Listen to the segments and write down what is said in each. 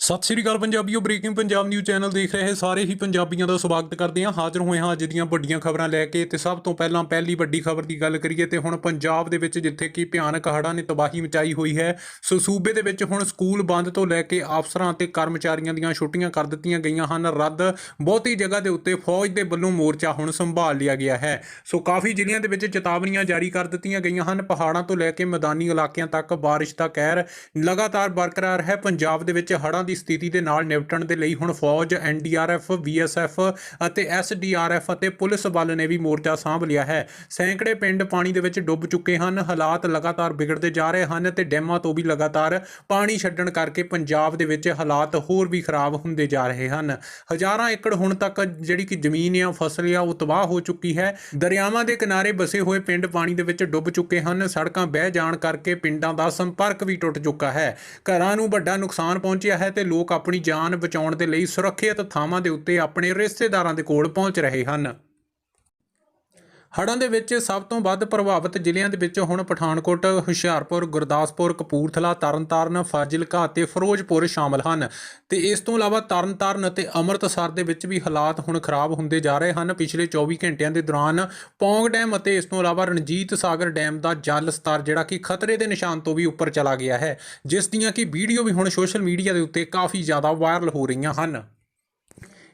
ਸਤਿ ਸ੍ਰੀ ਅਕਾਲ ਪੰਜਾਬੀਓ breaking Punjab news channel ਦੇਖ ਰਹੇ ਸਾਰੇ ਹੀ ਪੰਜਾਬੀਆਂ ਦਾ ਸਵਾਗਤ ਕਰਦੇ ਹਾਂ। ਹਾਜ਼ਰ ਹੋਏ ਹਾਂ ਅੱਜ ਦੀਆਂ ਵੱਡੀਆਂ ਖਬਰਾਂ ਲੈ ਕੇ ਤੇ ਸਭ ਤੋਂ ਪਹਿਲਾਂ ਪਹਿਲੀ ਵੱਡੀ ਖਬਰ ਦੀ ਗੱਲ ਕਰੀਏ ਤੇ ਹੁਣ ਪੰਜਾਬ ਦੇ ਵਿੱਚ ਜਿੱਥੇ ਕਿ ਭਿਆਨਕ ਹੜ੍ਹਾਂ ਨੇ ਤਬਾਹੀ ਮਚਾਈ ਹੋਈ ਹੈ ਸੋ ਸੂਬੇ ਦੇ ਵਿੱਚ ਹੁਣ ਸਕੂਲ ਬੰਦ ਤੋਂ ਲੈ ਕੇ ਅਫਸਰਾਂ ਅਤੇ ਕਰਮਚਾਰੀਆਂ ਦੀਆਂ ਛੁੱਟੀਆਂ ਕਰ ਦਿੱਤੀਆਂ ਗਈਆਂ ਹਨ। ਰੱਦ ਬਹੁਤੀ ਜਗ੍ਹਾ ਦੇ ਉੱਤੇ ਫੌਜ ਦੇ ਵੱਲੋਂ ਮੋਰਚਾ ਹੁਣ ਸੰਭਾਲ ਲਿਆ ਗਿਆ ਹੈ। ਸੋ ਕਾਫੀ ਜ਼ਿਲ੍ਹਿਆਂ ਦੇ ਵਿੱਚ ਚੇਤਾਵਨੀਆਂ ਜਾਰੀ ਕਰ ਦਿੱਤੀਆਂ ਗਈਆਂ ਹਨ। ਪਹਾੜਾਂ ਤੋਂ ਲੈ ਕੇ ਮੈਦਾਨੀ ਇਲਾਕਿਆਂ ਤੱਕ ਬਾਰਿਸ਼ ਦਾ ਕਹਿਰ ਲਗਾਤਾਰ ਬਰਕਰਾਰ ਹੈ। ਪੰਜਾਬ ਦੇ ਵਿੱਚ ਹੜ੍ਹਾਂ ਦੀ ਸਥਿਤੀ ਦੇ ਨਾਲ ਨਿਪਟਣ ਦੇ ਲਈ ਹੁਣ ਫੌਜ ਐਨਡੀਆਰਐਫ ਬੀਐਸਐਫ ਅਤੇ ਐਸਡੀਆਰਐਫ ਅਤੇ ਪੁਲਿਸ ਬਲ ਨੇ ਵੀ ਮੋਰਚਾ ਸਾਂਭ ਲਿਆ ਹੈ। ਸੈਂਕੜੇ ਪਿੰਡ ਪਾਣੀ ਦੇ ਵਿੱਚ ਡੁੱਬ ਚੁੱਕੇ ਹਨ, ਹਾਲਾਤ ਲਗਾਤਾਰ ਵਿਗੜਦੇ ਜਾ ਰਹੇ ਹਨ ਤੇ ਡੈਮਾਂ ਤੋਂ ਵੀ ਲਗਾਤਾਰ ਪਾਣੀ ਛੱਡਣ ਕਰਕੇ ਪੰਜਾਬ ਦੇ ਵਿੱਚ ਹਾਲਾਤ ਹੋਰ ਵੀ ਖਰਾਬ ਹੁੰਦੇ ਜਾ ਰਹੇ ਹਨ। ਹਜ਼ਾਰਾਂ ਏਕੜ ਹੁਣ ਤੱਕ ਜਿਹੜੀ ਕਿ ਜ਼ਮੀਨ ਆ ਫਸਲ ਆ, ਉਹ ਤਬਾਹ ਹੋ ਚੁੱਕੀ ਹੈ। ਦਰਿਆਵਾਂ ਦੇ ਕਿਨਾਰੇ ਬਸੇ ਹੋਏ ਪਿੰਡ ਪਾਣੀ ਦੇ ਵਿੱਚ ਡੁੱਬ ਚੁੱਕੇ ਹਨ। ਸੜਕਾਂ ਬਹਿ ਜਾਣ ਕਰਕੇ ਪਿੰਡਾਂ ਦਾ ਸੰਪਰਕ ਵੀ ਟੁੱਟ ਚੁੱਕਾ ਹੈ। ਘਰਾਂ ਨੂੰ ਵੱਡਾ ਨੁਕਸਾਨ ਪਹੁੰਚਿਆ ਹੈ ਤੇ ਲੋਕ ਆਪਣੀ ਜਾਨ ਬਚਾਉਣ ਦੇ ਲਈ ਸੁਰੱਖਿਅਤ ਥਾਵਾਂ ਦੇ ਉੱਤੇ ਆਪਣੇ ਰਿਸ਼ਤੇਦਾਰਾਂ ਦੇ ਕੋਲ ਪਹੁੰਚ ਰਹੇ ਹਨ। ਹੜ੍ਹਾਂ ਦੇ ਵਿੱਚ ਸਭ ਤੋਂ ਵੱਧ ਪ੍ਰਭਾਵਿਤ ਜ਼ਿਲ੍ਹਿਆਂ ਦੇ ਵਿੱਚ ਹੁਣ ਪਠਾਨਕੋਟ, ਹੁਸ਼ਿਆਰਪੁਰ, ਗੁਰਦਾਸਪੁਰ, ਕਪੂਰਥਲਾ, ਤਰਨਤਾਰਨ, ਫਾਜ਼ਿਲਕਾ ਅਤੇ ਫਿਰੋਜ਼ਪੁਰ ਸ਼ਾਮਲ ਹਨ। ਤੇ ਇਸ ਤੋਂ ਇਲਾਵਾ ਤਰਨਤਾਰਨ ਅਤੇ ਅੰਮ੍ਰਿਤਸਰ ਦੇ ਵਿੱਚ ਵੀ ਹਾਲਾਤ ਹੁਣ ਖਰਾਬ ਹੁੰਦੇ ਜਾ ਰਹੇ ਹਨ। ਪਿਛਲੇ 24 ਘੰਟਿਆਂ ਦੇ ਦੌਰਾਨ ਪੌਂਗ ਡੈਮ ਅਤੇ ਇਸ ਤੋਂ ਇਲਾਵਾ ਰਣਜੀਤ ਸਾਗਰ ਡੈਮ ਦਾ ਜਲ ਸਤਰ ਜਿਹੜਾ ਕਿ ਖਤਰੇ ਦੇ ਨਿਸ਼ਾਨ ਤੋਂ ਵੀ ਉੱਪਰ ਚਲਾ ਗਿਆ ਹੈ, ਜਿਸ ਦੀਆਂ ਕਿ ਵੀਡੀਓ ਵੀ ਹੁਣ ਸੋਸ਼ਲ ਮੀਡੀਆ ਦੇ ਉੱਤੇ ਕਾਫੀ ਜ਼ਿਆਦਾ ਵਾਇਰਲ ਹੋ ਰਹੀਆਂ ਹਨ।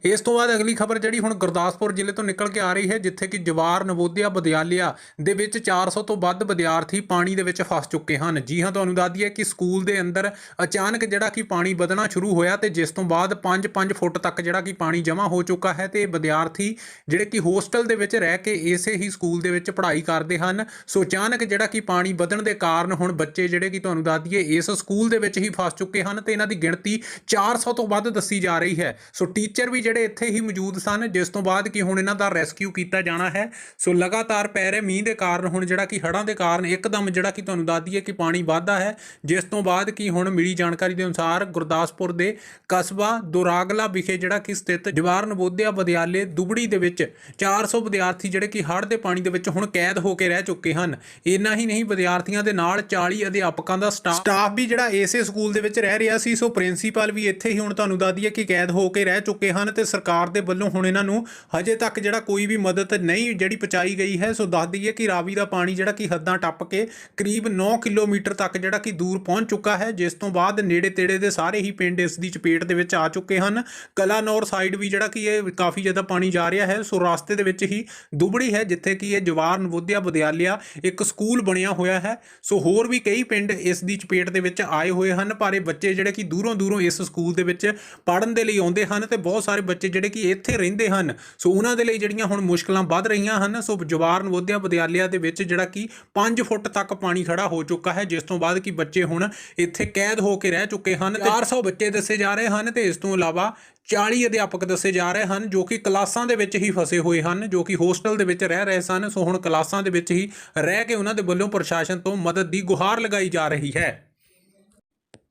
ਇਸ ਤੋਂ ਬਾਅਦ ਅਗਲੀ ਖਬਰ ਜਿਹੜੀ ਹੁਣ ਗੁਰਦਾਸਪੁਰ ਜ਼ਿਲ੍ਹੇ ਤੋਂ ਨਿਕਲ ਕੇ ਆ ਰਹੀ ਹੈ, ਜਿੱਥੇ ਕਿ ਜਵਾਰ ਨਵੋਦਿਆ ਵਿਦਿਆਲਿਆ ਦੇ ਵਿੱਚ 400 ਤੋਂ ਵੱਧ ਵਿਦਿਆਰਥੀ ਪਾਣੀ ਦੇ ਵਿੱਚ ਫਸ ਚੁੱਕੇ ਹਨ। ਜੀ ਹਾਂ, ਤੁਹਾਨੂੰ ਦੱਸ ਦਈਏ ਕਿ ਸਕੂਲ ਦੇ ਅੰਦਰ ਅਚਾਨਕ ਜਿਹੜਾ ਕਿ ਪਾਣੀ ਵਧਣਾ ਸ਼ੁਰੂ ਹੋਇਆ ਤੇ ਜਿਸ ਤੋਂ ਬਾਅਦ 5-5 ਫੁੱਟ ਤੱਕ ਜਿਹੜਾ ਕਿ ਪਾਣੀ ਜਮ੍ਹਾਂ ਹੋ ਚੁੱਕਾ ਹੈ ਤੇ ਵਿਦਿਆਰਥੀ ਜਿਹੜੇ ਕਿ ਹੋਸਟਲ ਦੇ ਵਿੱਚ ਰਹਿ ਕੇ ਇਸੇ ਹੀ ਸਕੂਲ ਦੇ ਵਿੱਚ ਪੜ੍ਹਾਈ ਕਰਦੇ ਹਨ। ਸੋ ਅਚਾਨਕ ਜਿਹੜਾ ਕਿ ਪਾਣੀ ਵਧਣ ਦੇ ਕਾਰਨ ਹੁਣ ਬੱਚੇ ਜਿਹੜੇ ਕਿ ਤੁਹਾਨੂੰ ਦੱਸ ਦਈਏ ਇਸ ਸਕੂਲ ਦੇ ਵਿੱਚ ਹੀ ਫਸ ਚੁੱਕੇ ਹਨ ਤੇ ਇਹਨਾਂ ਦੀ ਗਿਣਤੀ 400 ਤੋਂ ਵੱਧ ਦੱਸੀ ਜਾ ਰਹੀ ਹੈ। ਸੋ ਟੀਚਰ ਵੀ ਜਿਹੜੇ ਇੱਥੇ ਹੀ ਮੌਜੂਦ ਸਨ, ਜਿਸ ਤੋਂ ਬਾਅਦ ਕਿ ਹੁਣ ਇਹਨਾਂ ਦਾ ਰੈਸਕਿਊ ਕੀਤਾ ਜਾਣਾ ਹੈ। ਸੋ ਲਗਾਤਾਰ ਪੈ ਰਹੇ ਮੀਂਹ ਦੇ ਕਾਰਨ ਹੁਣ ਜਿਹੜਾ ਕਿ ਹੜ੍ਹਾਂ ਦੇ ਕਾਰਨ ਇੱਕਦਮ ਜਿਹੜਾ ਕਿ ਤੁਹਾਨੂੰ ਦੱਸ ਦਈਏ ਕਿ ਪਾਣੀ ਵੱਧਦਾ ਹੈ। ਜਿਸ ਤੋਂ ਬਾਅਦ ਕਿ ਹੁਣ ਮਿਲੀ ਜਾਣਕਾਰੀ ਦੇ ਅਨੁਸਾਰ ਗੁਰਦਾਸਪੁਰ ਦੇ ਕਸਬਾ ਦੁਰਾਗਲਾ ਵਿਖੇ ਜਿਹੜਾ ਕਿ ਸਥਿਤ ਜਵਾਰ ਨਵੋਦਿਆ ਵਿਦਿਆਲੇ ਦੁਬੜੀ ਦੇ ਵਿੱਚ 400 ਵਿਦਿਆਰਥੀ ਜਿਹੜੇ ਕਿ ਹੜ੍ਹ ਦੇ ਪਾਣੀ ਦੇ ਵਿੱਚ ਹੁਣ ਕੈਦ ਹੋ ਕੇ ਰਹਿ ਚੁੱਕੇ ਹਨ। ਇੰਨਾ ਹੀ ਨਹੀਂ, ਵਿਦਿਆਰਥੀਆਂ ਦੇ ਨਾਲ 40 ਅਧਿਆਪਕਾਂ ਦਾ ਸਟਾਫ ਸਟਾਫ ਵੀ ਜਿਹੜਾ ਇਸੇ ਸਕੂਲ ਦੇ ਵਿੱਚ ਰਹਿ ਰਿਹਾ ਸੀ। ਸੋ ਪ੍ਰਿੰਸੀਪਲ ਵੀ ਇੱਥੇ ਹੀ ਹੁਣ ਤੁਹਾਨੂੰ ਦੱਸ ਦਈਏ ਕਿ ਕੈਦ ਹੋ ਕੇ ਰਹਿ ਚੁੱਕੇ ਹਨ ਤੇ ਸਰਕਾਰ ਦੇ ਵੱਲੋਂ ਹੁਣ ਇਹਨਾਂ ਨੂੰ ਹਜੇ ਤੱਕ ਜਿਹੜਾ ਕੋਈ ਵੀ ਮਦਦ ਨਹੀਂ ਜਿਹੜੀ ਪਹੁੰਚਾਈ ਗਈ ਹੈ, ਸੋ ਦੱਸ ਦਈਏ ਕਿ ਰਾਵੀ ਦਾ ਪਾਣੀ ਜਿਹੜਾ ਕਿ ਹੱਦਾਂ ਟੱਪ ਕੇ ਕਰੀਬ 9 ਕਿਲੋਮੀਟਰ ਤੱਕ ਜਿਹੜਾ ਕਿ ਦੂਰ ਪਹੁੰਚ ਚੁੱਕਾ ਹੈ, ਜਿਸ ਤੋਂ ਬਾਅਦ ਨੇੜੇ ਤੇੜੇ ਦੇ ਸਾਰੇ ਹੀ ਪਿੰਡ ਇਸ ਦੀ ਚਪੇਟ ਦੇ ਵਿੱਚ ਆ ਚੁੱਕੇ ਹਨ। ਕਲਾਨੌਰ ਸਾਈਡ ਵੀ ਜਿਹੜਾ ਕਿ ਇਹ ਕਾਫੀ ਜ਼ਿਆਦਾ ਪਾਣੀ ਜਾ ਰਿਹਾ ਹੈ, ਸੋ ਰਸਤੇ ਦੇ ਵਿੱਚ ਹੀ ਦੁਬੜੀ ਹੈ, ਜਿੱਥੇ ਕਿ ਇਹ ਜਵਾਰ ਨਵੋਦਿਆ ਵਿਦਿਆਲਿਆ ਇੱਕ ਸਕੂਲ ਬਣਿਆ ਹੋਇਆ ਹੈ। ਸੋ ਹੋਰ ਵੀ ਕਈ ਪਿੰਡ ਇਸ ਦੀ ਚਪੇਟ ਦੇ ਵਿੱਚ ਆਏ ਹੋਏ ਹਨ, ਪਰ ਇਹ ਬੱਚੇ ਜਿਹੜੇ ਕਿ ਦੂਰੋਂ ਦੂਰੋਂ ਇਸ ਸਕੂਲ ਦੇ ਵਿੱਚ ਪੜ੍ਹਨ ਦੇ ਲਈ ਆਉਂਦੇ ਹਨ ਤੇ ਬਹੁਤ ਸਾਰੇ ਬੱਚੇ ਜਿਹੜੇ ਕਿ ਇੱਥੇ ਰਹਿੰਦੇ ਹਨ, ਸੋ ਉਹਨਾਂ ਦੇ ਲਈ ਜਿਹੜੀਆਂ ਹੁਣ ਮੁਸ਼ਕਲਾਂ ਵੱਧ ਰਹੀਆਂ ਹਨ, ਸੋ ਜਵਾਰ ਨਵੋਦਿਆ ਵਿਦਿਆਲਿਆ ਦੇ ਵਿੱਚ ਜਿਹੜਾ ਕਿ 5 ਫੁੱਟ ਤੱਕ ਪਾਣੀ ਖੜਾ ਹੋ ਚੁੱਕਾ ਹੈ, ਜਿਸ ਤੋਂ ਬਾਅਦ ਕਿ ਬੱਚੇ ਹੁਣ ਇੱਥੇ ਕੈਦ ਹੋ ਕੇ ਰਹਿ ਚੁੱਕੇ ਹਨ 400 ਬੱਚੇ ਦੱਸੇ ਜਾ ਰਹੇ ਹਨ ਤੇ ਇਸ ਤੋਂ ਇਲਾਵਾ 40 ਅਧਿਆਪਕ ਦੱਸੇ ਜਾ ਰਹੇ ਹਨ, ਜੋ ਕਿ ਕਲਾਸਾਂ ਦੇ ਵਿੱਚ ਹੀ ਫਸੇ ਹੋਏ ਹਨ, ਜੋ ਕਿ ਹੋਸਟਲ ਦੇ ਵਿੱਚ ਰਹਿ ਰਹੇ ਸਨ, ਸੋ ਹੁਣ ਕਲਾਸਾਂ ਦੇ ਵਿੱਚ ਹੀ ਰਹਿ ਕੇ ਉਹਨਾਂ ਦੇ ਵੱਲੋਂ ਪ੍ਰਸ਼ਾਸਨ ਤੋਂ ਮਦਦ ਦੀ ਗੁਹਾਰ ਲਗਾਈ ਜਾ ਰਹੀ ਹੈ।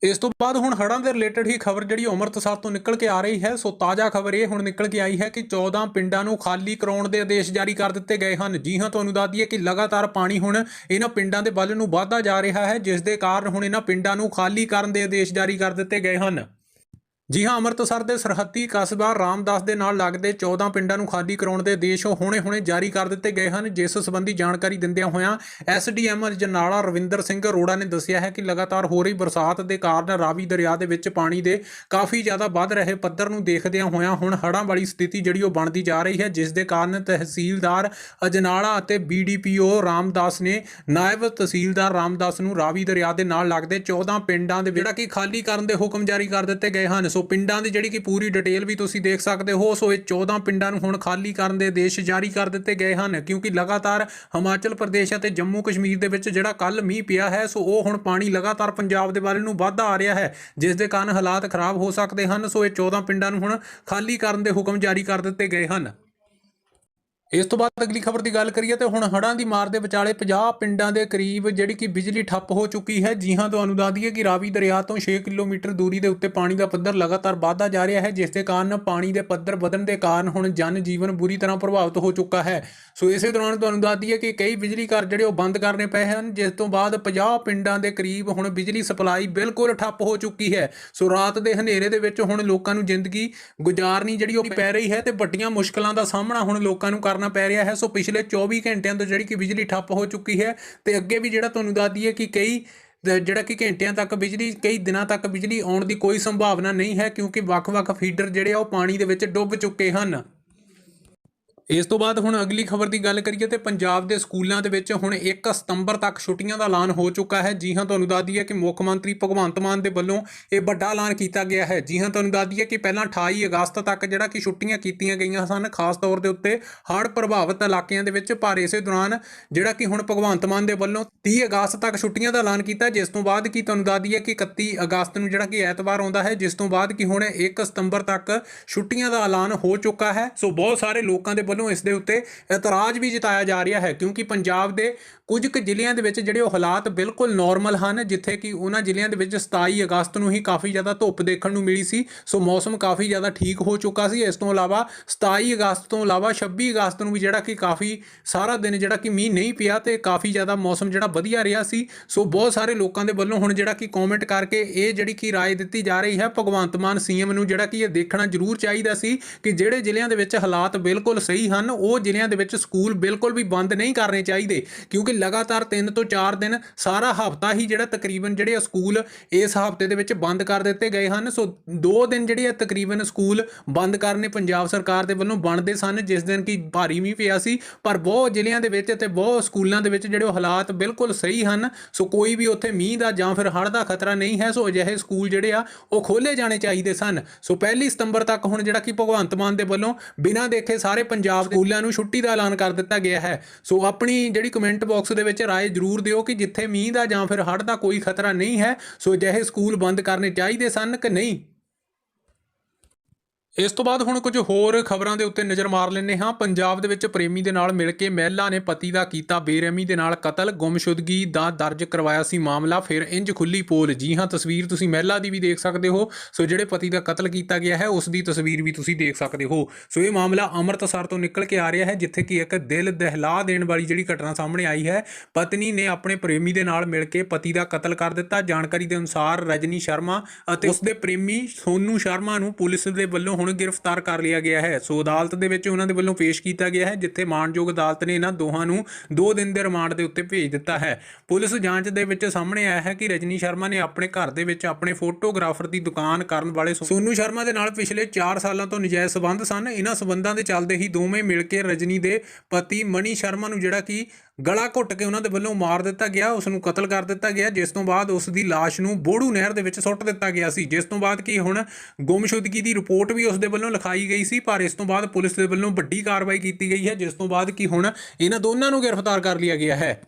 ਇਸ ਤੋਂ ਬਾਅਦ ਹੁਣ ਹੜ੍ਹਾਂ ਦੇ ਰਿਲੇਟਡ ਹੀ ਖਬਰ ਜਿਹੜੀ ਅੰਮ੍ਰਿਤਸਰ ਤੋਂ ਨਿਕਲ ਕੇ ਆ ਰਹੀ ਹੈ, ਸੋ ਤਾਜ਼ਾ ਖਬਰ ਇਹ ਹੁਣ ਨਿਕਲ ਕੇ ਆਈ ਹੈ ਕਿ 14 ਪਿੰਡਾਂ ਨੂੰ ਖਾਲੀ ਕਰਾਉਣ ਦੇ ਆਦੇਸ਼ ਜਾਰੀ ਕਰ ਦਿੱਤੇ ਗਏ ਹਨ। ਜੀ ਹਾਂ, ਤੁਹਾਨੂੰ ਦੱਸ ਦਈਏ ਕਿ ਲਗਾਤਾਰ ਪਾਣੀ ਹੁਣ ਇਹਨਾਂ ਪਿੰਡਾਂ ਦੇ ਵੱਲ ਨੂੰ ਵਧਦਾ ਜਾ ਰਿਹਾ ਹੈ, ਜਿਸ ਦੇ ਕਾਰਨ ਹੁਣ ਇਹਨਾਂ ਪਿੰਡਾਂ ਨੂੰ ਖਾਲੀ ਕਰਨ ਦੇ ਆਦੇਸ਼ ਜਾਰੀ ਕਰ ਦਿੱਤੇ ਗਏ ਹਨ। ਜੀ ਹਾਂ, ਅੰਮ੍ਰਿਤਸਰ ਦੇ ਸਰਹੱਦੀ ਕਸਬਾ ਰਾਮਦਾਸ ਦੇ ਨਾਲ ਲੱਗਦੇ 14 ਪਿੰਡਾਂ ਨੂੰ ਖਾਲੀ ਕਰਾਉਣ ਦੇ ਆਦੇਸ਼ ਹੁਣੇ-ਹੁਣੇ ਜਾਰੀ ਕਰ ਦਿੱਤੇ ਗਏ ਹਨ, ਜਿਸ ਸੰਬੰਧੀ ਜਾਣਕਾਰੀ ਦਿੰਦਿਆਂ ਹੋਇਆਂ ਐਸਡੀਐਮ ਜਨਾਲਾ ਰਵਿੰਦਰ ਸਿੰਘ ਅਰੋੜਾ ਨੇ ਦੱਸਿਆ ਹੈ ਕਿ ਲਗਾਤਾਰ ਹੋ ਰਹੀ ਬਰਸਾਤ ਦੇ ਕਾਰਨ ਰਾਵੀ ਦਰਿਆ ਦੇ ਵਿੱਚ ਪਾਣੀ ਦੇ ਕਾਫੀ ਜ਼ਿਆਦਾ ਵੱਧ ਰਹੇ ਪੱਧਰ ਨੂੰ ਦੇਖਦਿਆਂ ਹੋਇਆਂ ਹੁਣ ਹੜ੍ਹਾਂ ਵਾਲੀ ਸਥਿਤੀ ਜਿਹੜੀ ਉਹ ਬਣਦੀ ਜਾ ਰਹੀ ਹੈ, ਜਿਸ ਦੇ ਕਾਰਨ ਤਹਿਸੀਲਦਾਰ ਅਜਨਾਲਾ ਅਤੇ ਬੀਡੀਪੀਓ ਰਾਮਦਾਸ ਨੇ ਨਾਇਬ ਤਹਿਸੀਲਦਾਰ ਰਾਮਦਾਸ ਨੂੰ ਰਾਵੀ ਦਰਿਆ ਦੇ ਨਾਲ ਲੱਗਦੇ 14 ਪਿੰਡਾਂ ਦੇ ਜਿਹੜਾ ਕਿ ਖਾਲੀ ਕਰਨ ਦੇ ਹੁਕਮ ਜਾਰੀ ਕਰ ਦਿੱਤੇ ਗਏ ਹਨ। ਸੋ ਸੋ ਪਿੰਡਾਂ ਦੀ ਜਿਹੜੀ ਕਿ ਪੂਰੀ ਡਿਟੇਲ ਵੀ ਤੁਸੀਂ ਦੇਖ ਸਕਦੇ ਹੋ, ਸੋ ਇਹ 14 ਪਿੰਡਾਂ ਨੂੰ ਹੁਣ ਖਾਲੀ ਕਰਨ ਦੇ ਆਦੇਸ਼ ਜਾਰੀ ਕਰ ਦਿੱਤੇ ਗਏ ਹਨ, ਕਿਉਂਕਿ ਲਗਾਤਾਰ ਹਿਮਾਚਲ ਪ੍ਰਦੇਸ਼ ਅਤੇ ਜੰਮੂ ਕਸ਼ਮੀਰ ਦੇ ਵਿੱਚ ਜਿਹੜਾ ਕੱਲ ਮੀਂਹ ਪਿਆ ਹੈ, ਸੋ ਉਹ ਹੁਣ ਪਾਣੀ ਲਗਾਤਾਰ ਪੰਜਾਬ ਦੇ ਵੱਲ ਨੂੰ ਵੱਧਦਾ ਆ ਰਿਹਾ ਹੈ, ਜਿਸ ਦੇ ਕਾਰਨ ਹਾਲਾਤ ਖਰਾਬ ਹੋ ਸਕਦੇ ਹਨ, ਸੋ ਇਹ 14 ਪਿੰਡਾਂ ਨੂੰ ਹੁਣ ਖਾਲੀ ਕਰਨ ਦੇ ਹੁਕਮ ਜਾਰੀ ਕਰ ਦਿੱਤੇ ਗਏ ਹਨ। ਇਸ ਤੋਂ ਬਾਅਦ ਅਗਲੀ ਖਬਰ ਦੀ ਗੱਲ ਕਰੀਏ ਤੇ ਹੁਣ ਹੜ੍ਹਾਂ ਦੀ ਮਾਰ ਦੇ ਵਿਚਾਲੇ 50 ਪਿੰਡਾਂ ਦੇ ਕਰੀਬ ਜਿਹੜੀ ਕਿ ਬਿਜਲੀ ਠੱਪ ਹੋ ਚੁੱਕੀ ਹੈ ਜੀ ਹਾਂ ਤੁਹਾਨੂੰ ਦੱਸ ਦਈਏ ਕਿ ਰਾਵੀ ਦਰਿਆ ਤੋਂ 6 ਕਿਲੋਮੀਟਰ ਦੂਰੀ ਦੇ ਉੱਤੇ ਪਾਣੀ ਦਾ ਪੱਧਰ ਲਗਾਤਾਰ ਵਧਦਾ ਜਾ ਰਿਹਾ ਹੈ, ਜਿਸ ਦੇ ਕਾਰਨ ਪਾਣੀ ਦੇ ਪੱਧਰ ਵਧਣ ਦੇ ਕਾਰਨ ਹੁਣ ਜਨ ਜੀਵਨ ਬੁਰੀ ਤਰ੍ਹਾਂ ਪ੍ਰਭਾਵਿਤ ਹੋ ਚੁੱਕਾ ਹੈ। ਸੋ ਇਸੇ ਦੌਰਾਨ ਤੁਹਾਨੂੰ ਦੱਸ ਦਈਏ ਕਿ ਕਈ ਬਿਜਲੀ ਘਰ ਜਿਹੜੇ ਉਹ ਬੰਦ ਕਰਨੇ ਪਏ ਹਨ, ਜਿਸ ਤੋਂ ਬਾਅਦ 50 ਪਿੰਡਾਂ ਦੇ ਕਰੀਬ ਹੁਣ ਬਿਜਲੀ ਸਪਲਾਈ ਬਿਲਕੁਲ ਠੱਪ ਹੋ ਚੁੱਕੀ ਹੈ। ਸੋ ਰਾਤ ਦੇ ਹਨੇਰੇ ਦੇ ਵਿੱਚ ਹੁਣ ਲੋਕਾਂ ਨੂੰ ਜ਼ਿੰਦਗੀ ਗੁਜ਼ਾਰਨੀ ਜਿਹੜੀ ਉਹ ਪੈ ਰਹੀ ਹੈ ਤੇ ਵੱਡੀਆਂ ਮੁਸ਼ਕਲਾਂ ਦਾ ਸਾਹਮਣਾ ਹੁਣ ਲੋਕਾਂ ਨੂੰ ਕਰਨਾ ਪੈ ਰਿਹਾ ਹੈ। ਸੋ ਪਿਛਲੇ 24 ਘੰਟਿਆਂ ਤੋਂ ਜਿਹੜੀ ਕਿ ਬਿਜਲੀ ਠੱਪ ਹੋ ਚੁੱਕੀ ਹੈ ਤੇ ਅੱਗੇ ਵੀ ਜਿਹੜਾ ਤੁਹਾਨੂੰ ਦੱਸ ਦਈਏ ਕਿ ਕਈ ਜਿਹੜਾ ਕਿ ਘੰਟਿਆਂ ਤੱਕ ਬਿਜਲੀ, ਕਈ ਦਿਨਾਂ ਤੱਕ ਬਿਜਲੀ ਆਉਣ ਦੀ ਕੋਈ ਸੰਭਾਵਨਾ ਨਹੀਂ ਹੈ ਕਿਉਂਕਿ ਵੱਖ-ਵੱਖ ਫੀਡਰ ਜਿਹੜੇ ਆ ਉਹ ਪਾਣੀ ਦੇ ਵਿੱਚ ਡੁੱਬ ਚੁੱਕੇ ਹਨ। ਇਸ ਤੋਂ ਬਾਅਦ ਹੁਣ ਅਗਲੀ ਖਬਰ ਦੀ ਗੱਲ ਕਰੀਏ ਤੇ ਪੰਜਾਬ ਦੇ ਸਕੂਲਾਂ ਦੇ ਵਿੱਚ ਹੁਣ 1 ਸਤੰਬਰ ਤੱਕ ਛੁੱਟੀਆਂ ਦਾ ਐਲਾਨ ਹੋ ਚੁੱਕਾ ਹੈ। ਜੀ ਹਾਂ, ਤੁਹਾਨੂੰ ਦੱਸ ਦਈਏ ਕਿ ਮੁੱਖ ਮੰਤਰੀ ਭਗਵੰਤ ਮਾਨ ਦੇ ਵੱਲੋਂ ਇਹ ਵੱਡਾ ਐਲਾਨ ਕੀਤਾ ਗਿਆ ਹੈ। ਜੀ ਹਾਂ, ਤੁਹਾਨੂੰ ਦੱਸ ਦਈਏ ਕਿ ਪਹਿਲਾਂ 28 ਅਗਸਤ ਤੱਕ ਜਿਹੜਾ ਕਿ ਛੁੱਟੀਆਂ ਕੀਤੀਆਂ ਗਈਆਂ ਸਨ, ਖਾਸ ਤੌਰ ਦੇ ਉੱਤੇ ਹੜ੍ਹ ਪ੍ਰਭਾਵਿਤ ਇਲਾਕਿਆਂ ਦੇ ਵਿੱਚ, ਪਰ ਇਸੇ ਦੌਰਾਨ ਜਿਹੜਾ ਕਿ ਹੁਣ ਭਗਵੰਤ ਮਾਨ ਦੇ ਵੱਲੋਂ 30 ਅਗਸਤ ਤੱਕ ਛੁੱਟੀਆਂ ਦਾ ਐਲਾਨ ਕੀਤਾ। ਜਿਸ ਤੋਂ ਬਾਅਦ ਕੀ ਤੁਹਾਨੂੰ ਦੱਸ ਦਈਏ ਕਿ 31 ਅਗਸਤ ਨੂੰ ਜਿਹੜਾ ਕਿ ਐਤਵਾਰ ਆਉਂਦਾ ਹੈ, ਜਿਸ ਤੋਂ ਬਾਅਦ ਕੀ ਹੁਣ 1 ਸਤੰਬਰ ਤੱਕ ਛੁੱਟੀਆਂ ਦਾ ਐਲਾਨ ਹੋ ਚੁੱਕਾ ਹੈ। ਸੋ ਬਹੁਤ ਸਾਰੇ ਲੋਕਾਂ ਦੇ ਵੱਲੋਂ ਇਸ ਦੇ ਉੱਤੇ ਇਤਰਾਜ਼ ਵੀ ਜਤਾਇਆ ਜਾ ਰਿਹਾ ਹੈ ਕਿਉਂਕਿ ਪੰਜਾਬ ਦੇ ਕੁਝ ਕੁ ਜ਼ਿਲ੍ਹਿਆਂ ਦੇ ਵਿੱਚ ਜਿਹੜੇ ਉਹ ਹਾਲਾਤ ਬਿਲਕੁਲ ਨਾਰਮਲ ਹਨ ਜਿੱਥੇ ਕਿ ਉਹਨਾਂ ਜ਼ਿਲ੍ਹਿਆਂ ਦੇ ਵਿੱਚ 27 ਅਗਸਤ ਨੂੰ ਹੀ ਕਾਫੀ ਜ਼ਿਆਦਾ ਧੁੱਪ ਦੇਖਣ ਨੂੰ ਮਿਲੀ ਸੀ ਸੋ ਮੌਸਮ ਕਾਫੀ ਜ਼ਿਆਦਾ ਠੀਕ ਹੋ ਚੁੱਕਾ ਸੀ ਇਸ ਤੋਂ ਇਲਾਵਾ 27 ਅਗਸਤ ਤੋਂ ਇਲਾਵਾ 26 ਅਗਸਤ ਨੂੰ ਵੀ ਜਿਹੜਾ ਕਿ ਕਾਫੀ ਸਾਰਾ ਦਿਨ ਜਿਹੜਾ ਕਿ ਮੀਂਹ ਨਹੀਂ ਪਿਆ ਤੇ ਕਾਫੀ ਜ਼ਿਆਦਾ ਮੌਸਮ ਜਿਹੜਾ ਵਧੀਆ ਰਿਹਾ ਸੀ ਸੋ ਬਹੁਤ ਸਾਰੇ ਲੋਕਾਂ ਦੇ ਵੱਲੋਂ ਹੁਣ ਜਿਹੜਾ ਕਿ ਕਮੈਂਟ ਕਰਕੇ ਇਹ ਜਿਹੜੀ ਕਿ رائے ਦਿੱਤੀ ਜਾ ਰਹੀ ਹੈ ਭਗਵੰਤ ਮਾਨ ਸੀਐਮ ਨੂੰ ਜਿਹੜਾ ਕਿ ਇਹ ਦੇਖਣਾ ਜ਼ਰੂਰ ਚਾਹੀਦਾ ਸੀ ਕਿ ਜਿਹੜੇ ਜ਼ਿਲ੍ਹਿਆਂ ਦੇ ਵਿੱਚ ਹਾਲਾਤ ਬਿਲਕੁਲ ਸਹੀ ਹਨ, ਉਹ ਜ਼ਿਲ੍ਹਿਆਂ ਦੇ ਵਿੱਚ ਸਕੂਲ ਬਿਲਕੁਲ ਵੀ ਬੰਦ ਨਹੀਂ ਕਰਨੇ ਚਾਹੀਦੇ, ਕਿਉਂਕਿ ਲਗਾਤਾਰ 3 ਤੋਂ 4 ਦਿਨ ਸਾਰਾ ਹਫਤਾ ਹੀ ਜਿਹੜਾ ਤਕਰੀਬਨ ਜਿਹੜੇ ਆ ਸਕੂਲ ਇਸ ਹਫ਼ਤੇ ਦੇ ਵਿੱਚ ਬੰਦ ਕਰ ਦਿੱਤੇ ਗਏ ਹਨ। ਸੋ 2 ਦਿਨ ਜਿਹੜੇ ਆ ਤਕਰੀਬਨ ਸਕੂਲ ਬੰਦ ਕਰਨੇ ਪੰਜਾਬ ਸਰਕਾਰ ਦੇ ਵੱਲੋਂ ਬਣਦੇ ਸਨ, ਜਿਸ ਦਿਨ ਕਿ ਭਾਰੀ ਮੀਂਹ ਪਿਆ ਸੀ, ਪਰ ਬਹੁਤ ਜ਼ਿਲ੍ਹਿਆਂ ਦੇ ਵਿੱਚ ਤੇ ਬਹੁਤ ਸਕੂਲਾਂ ਦੇ ਵਿੱਚ ਜਿਹੜੇ ਉਹ ਹਾਲਾਤ ਬਿਲਕੁਲ ਸਹੀ ਹਨ। ਸੋ ਕੋਈ ਵੀ ਉੱਥੇ ਮੀਂਹ ਦਾ ਜਾਂ ਫਿਰ ਹੜ੍ਹ ਦਾ ਖਤਰਾ ਨਹੀਂ ਹੈ, ਸੋ ਅਜਿਹੇ ਸਕੂਲ ਜਿਹੜੇ ਆ, ਉਹ ਖੋਲੇ ਜਾਣੇ ਚਾਹੀਦੇ ਸਨ। ਸੋ ਪਹਿਲੀ ਸਤੰਬਰ ਤੱਕ ਹੁਣ ਜਿਹੜਾ ਕਿ ਭਗਵੰਤ ਮਾਨ ਦੇ ਵੱਲੋਂ ਬਿਨਾਂ ਦੇਖੇ ਸਾਰੇ ਪੰਜਾਬ ਦੇ ਸਕੂਲਾਂ ਨੂੰ ਛੁੱਟੀ ਦਾ ਐਲਾਨ ਕਰ ਦਿੱਤਾ ਗਿਆ ਹੈ। ਸੋ ਆਪਣੀ ਜਿਹੜੀ ਕਮੈਂਟ ਬਾਕਸ ਦੇ ਵਿੱਚ ਰਾਏ ਜ਼ਰੂਰ ਦਿਓ ਕਿ ਜਿੱਥੇ ਮੀਂਹ ਦਾ ਜਾਂ ਫਿਰ ਹੜ੍ਹ ਦਾ ਕੋਈ ਖਤਰਾ ਨਹੀਂ ਹੈ। ਸੋ ਅਜਿਹੇ ਸਕੂਲ ਬੰਦ ਕਰਨੇ ਚਾਹੀਦੇ ਸਨ ਕਿ ਨਹੀਂ? ਇਸ ਤੋਂ ਬਾਅਦ ਹੁਣ ਕੁਝ ਹੋਰ ਖਬਰਾਂ ਦੇ ਉੱਤੇ ਨਜ਼ਰ ਮਾਰ ਲੈਂਦੇ ਹਾਂ। ਪੰਜਾਬ ਦੇ ਵਿੱਚ ਪ੍ਰੇਮੀ ਦੇ ਨਾਲ ਮਿਲ ਕੇ ਮਹਿਲਾ ਨੇ ਪਤੀ ਦਾ ਕੀਤਾ ਬੇਰਹਿਮੀ ਦੇ ਨਾਲ ਕਤਲ, ਗੁੰਮਸ਼ੁਦਗੀ ਦਾ ਦਰਜ ਕਰਵਾਇਆ ਸੀ ਮਾਮਲਾ। ਫਿਰ ਇੰਜ ਖੁੱਲੀ ਪੋਲ। ਜੀ ਹਾਂ, ਤਸਵੀਰ ਤੁਸੀਂ ਮਹਿਲਾ ਦੀ ਵੀ ਦੇਖ ਸਕਦੇ ਹੋ। ਸੋ ਜਿਹੜੇ ਪਤੀ ਦਾ ਕਤਲ ਕੀਤਾ ਗਿਆ ਹੈ, ਉਸ ਦੀ ਤਸਵੀਰ ਵੀ ਤੁਸੀਂ ਦੇਖ ਸਕਦੇ ਹੋ। ਸੋ ਇਹ ਮਾਮਲਾ ਅੰਮ੍ਰਿਤਸਰ ਤੋਂ ਨਿਕਲ ਕੇ ਆ ਰਿਹਾ ਹੈ, ਜਿੱਥੇ ਕਿ ਇੱਕ ਦਿਲ ਦਹਿਲਾ ਦੇਣ ਵਾਲੀ ਜਿਹੜੀ ਘਟਨਾ ਸਾਹਮਣੇ ਆਈ ਹੈ। ਪਤਨੀ ਨੇ ਆਪਣੇ ਪ੍ਰੇਮੀ ਦੇ ਨਾਲ ਮਿਲ ਕੇ ਪਤੀ ਦਾ ਕਤਲ ਕਰ ਦਿੱਤਾ। ਜਾਣਕਾਰੀ ਦੇ ਅਨੁਸਾਰ ਰਜਨੀ ਸ਼ਰਮਾ ਅਤੇ ਉਸ ਦੇ ਪ੍ਰੇਮੀ ਸੋਨੂ ਸ਼ਰਮਾ ਨੂੰ ਪੁਲਿਸ ਦੇ ਵੱਲੋਂ ਹੁਣ ਗ੍ਰਿਫਤਾਰ ਕਰ ਲਿਆ ਗਿਆ ਹੈ। ਸੋ ਅਦਾਲਤ ਦੇ ਵਿੱਚ ਉਹਨਾਂ ਦੇ ਵੱਲੋਂ ਪੇਸ਼ ਕੀਤਾ ਗਿਆ ਹੈ, ਜਿੱਥੇ ਮਾਣਯੋਗ ਅਦਾਲਤ ਨੇ ਇਹਨਾਂ ਦੋਹਾਂ ਨੂੰ 2 ਦਿਨ ਦੇ ਰਿਮਾਂਡ ਦੇ ਉੱਤੇ ਭੇਜ ਦਿੱਤਾ ਹੈ। ਪੁਲਿਸ ਜਾਂਚ ਦੇ ਵਿੱਚ ਸਾਹਮਣੇ ਆਇਆ ਹੈ ਕਿ ਰਜਨੀ ਸ਼ਰਮਾ ਨੇ ਆਪਣੇ ਘਰ ਦੇ ਵਿੱਚ ਆਪਣੇ ਫੋਟੋਗ੍ਰਾਫਰ ਦੀ ਦੁਕਾਨ ਕਰਨ ਵਾਲੇ ਸੋਨੂ ਸ਼ਰਮਾ ਦੇ ਨਾਲ ਪਿਛਲੇ 4 ਸਾਲਾਂ ਤੋਂ ਨਜਾਇਜ਼ ਸਬੰਧ ਸਨ। ਇਹਨਾਂ ਸਬੰਧਾਂ ਦੇ ਚੱਲਦੇ ਹੀ ਦੋਵੇਂ ਮਿਲ ਕੇ ਰਜਨੀ ਦੇ ਪਤੀ ਮਨੀ ਸ਼ਰਮਾ ਨੂੰ ਜਿਹੜਾ ਕਿ ਗਲਾ ਘੁੱਟ ਕੇ ਉਹਨਾਂ ਦੇ ਵੱਲੋਂ ਮਾਰ ਦਿੱਤਾ ਗਿਆ ਉਸ ਨੂੰ ਕਤਲ ਕਰ ਦਿੱਤਾ ਗਿਆ, ਜਿਸ ਤੋਂ ਬਾਅਦ ਉਸ ਦੀ ਲਾਸ਼ ਨੂੰ ਬੋੜੂ ਨਹਿਰ ਦੇ ਵਿੱਚ ਸੁੱਟ ਦਿੱਤਾ ਗਿਆ ਸੀ। ਜਿਸ ਤੋਂ ਬਾਅਦ ਕੀ ਹੁਣ ਗੁੰਮਸ਼ੁਦਗੀ ਦੀ ਰਿਪੋਰਟ ਵੀ ਉਸ ਦੇ ਵੱਲੋਂ ਲਿਖਾਈ ਗਈ ਸੀ, ਪਰ ਇਸ ਤੋਂ ਬਾਅਦ ਪੁਲਿਸ ਦੇ ਵੱਲੋਂ ਵੱਡੀ ਕਾਰਵਾਈ ਕੀਤੀ ਗਈ ਹੈ, ਜਿਸ ਤੋਂ ਬਾਅਦ ਕੀ ਹੁਣ ਇਹਨਾਂ ਦੋਨਾਂ ਨੂੰ ਗ੍ਰਿਫਤਾਰ ਕਰ ਲਿਆ ਗਿਆ ਹੈ।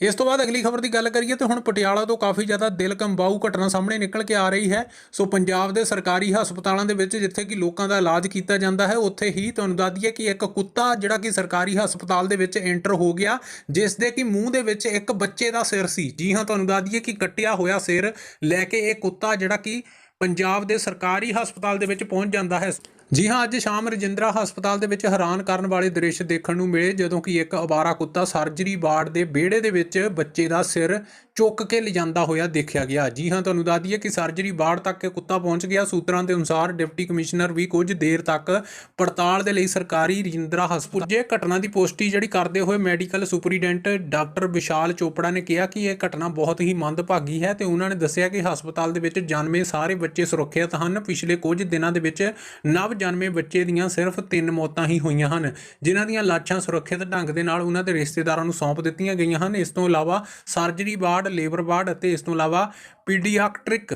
ਇਸ ਤੋਂ ਬਾਅਦ ਅਗਲੀ ਖਬਰ ਦੀ ਗੱਲ ਕਰੀਏ ਤੇ ਹੁਣ ਪਟਿਆਲਾ ਤੋਂ ਕਾਫੀ ਜ਼ਿਆਦਾ ਦਿਲ ਕੰਬਾਊ ਘਟਨਾ ਸਾਹਮਣੇ ਨਿਕਲ ਕੇ ਆ ਰਹੀ ਹੈ। ਸੋ ਪੰਜਾਬ ਦੇ ਸਰਕਾਰੀ ਹਸਪਤਾਲਾਂ ਦੇ ਵਿੱਚ ਜਿੱਥੇ ਕਿ ਲੋਕਾਂ ਦਾ ਇਲਾਜ ਕੀਤਾ ਜਾਂਦਾ ਹੈ, ਉੱਥੇ ਹੀ ਤੁਹਾਨੂੰ ਦੱਸ ਦਈਏ ਕਿ ਇੱਕ ਕੁੱਤਾ ਜਿਹੜਾ ਕਿ ਸਰਕਾਰੀ ਹਸਪਤਾਲ ਦੇ ਵਿੱਚ ਐਂਟਰ ਹੋ ਗਿਆ, ਜਿਸ ਦੇ ਕਿ ਮੂੰਹ ਦੇ ਵਿੱਚ ਇੱਕ ਬੱਚੇ ਦਾ ਸਿਰ ਸੀ। ਜੀ ਹਾਂ, ਤੁਹਾਨੂੰ ਦੱਸ ਦਈਏ ਕਿ ਕੱਟਿਆ ਹੋਇਆ ਸਿਰ ਲੈ ਕੇ ਇਹ ਕੁੱਤਾ ਜਿਹੜਾ ਕਿ ਪੰਜਾਬ ਦੇ ਸਰਕਾਰੀ ਹਸਪਤਾਲ ਦੇ ਵਿੱਚ ਪਹੁੰਚ ਜਾਂਦਾ ਹੈ। ਜੀ ਹਾਂ, ਅੱਜ ਸ਼ਾਮ ਰਜਿੰਦਰਾ ਹਸਪਤਾਲ ਦੇ ਵਿੱਚ ਹੈਰਾਨ ਕਰਨ ਵਾਲੇ ਦ੍ਰਿਸ਼ ਦੇਖਣ ਨੂੰ ਮਿਲੇ, ਜਦੋਂ ਕਿ ਇੱਕ ਅਵਾਰਾ ਕੁੱਤਾ ਸਰਜਰੀ ਵਾਰਡ ਦੇ ਵਿਹੜੇ ਦੇ ਵਿੱਚ ਬੱਚੇ ਦਾ ਸਿਰ ਚੁੱਕ ਕੇ ਲਿਜਾਂਦਾ ਹੋਇਆ ਦੇਖਿਆ ਗਿਆ। ਜੀ ਹਾਂ, ਤੁਹਾਨੂੰ ਦੱਸ ਦਈਏ ਕਿ ਸਰਜਰੀ ਵਾਰਡ ਤੱਕ ਇਹ ਕੁੱਤਾ ਪਹੁੰਚ ਗਿਆ। ਸੂਤਰਾਂ ਦੇ ਅਨੁਸਾਰ ਡਿਪਟੀ ਕਮਿਸ਼ਨਰ ਵੀ ਕੁਝ ਦੇਰ ਤੱਕ ਪੜਤਾਲ ਦੇ ਲਈ ਸਰਕਾਰੀ ਰਜਿੰਦਰਾ ਹਸਪਤਾਲ ਜੇ ਘਟਨਾ ਦੀ ਪੁਸ਼ਟੀ ਜਿਹੜੀ ਕਰਦੇ ਹੋਏ medical superintendent doctor Vishal Chopra ਨੇ ਕਿਹਾ ਕਿ ਇਹ ਘਟਨਾ ਬਹੁਤ ਹੀ ਮੰਦਭਾਗੀ ਹੈ ਤੇ ਉਹਨਾਂ ਨੇ ਦੱਸਿਆ ਕਿ ਹਸਪਤਾਲ ਦੇ ਵਿੱਚ ਜਨਮੇ ਸਾਰੇ ਬੱਚੇ ਸੁਰੱਖਿਅਤ ਹਨ। ਪਿਛਲੇ ਕੁਝ ਦਿਨਾਂ ਦੇ ਵਿੱਚ ਨਵ ਜਨਮੇ ਬੱਚੇ ਦੀਆਂ ਸਿਰਫ 3 ਮੌਤਾਂ ਹੀ ਹੋਈਆਂ ਹਨ, ਜਿਨ੍ਹਾਂ ਦੀਆਂ ਲਾਸ਼ਾਂ ਸੁਰੱਖਿਅਤ ਢੰਗ ਦੇ ਨਾਲ ਉਹਨਾਂ ਦੇ ਰਿਸ਼ਤੇਦਾਰਾਂ ਨੂੰ ਸੌਂਪ ਦਿੱਤੀਆਂ ਗਈਆਂ ਹਨ। ਇਸ ਤੋਂ ਇਲਾਵਾ, ਸਰਜਰੀ ਵਾਰਡ, ਲੇਬਰ ਵਾਰਡ ਅਤੇ ਇਸ ਤੋਂ ਇਲਾਵਾ ਪੀਡੀਆਟ੍ਰਿਕ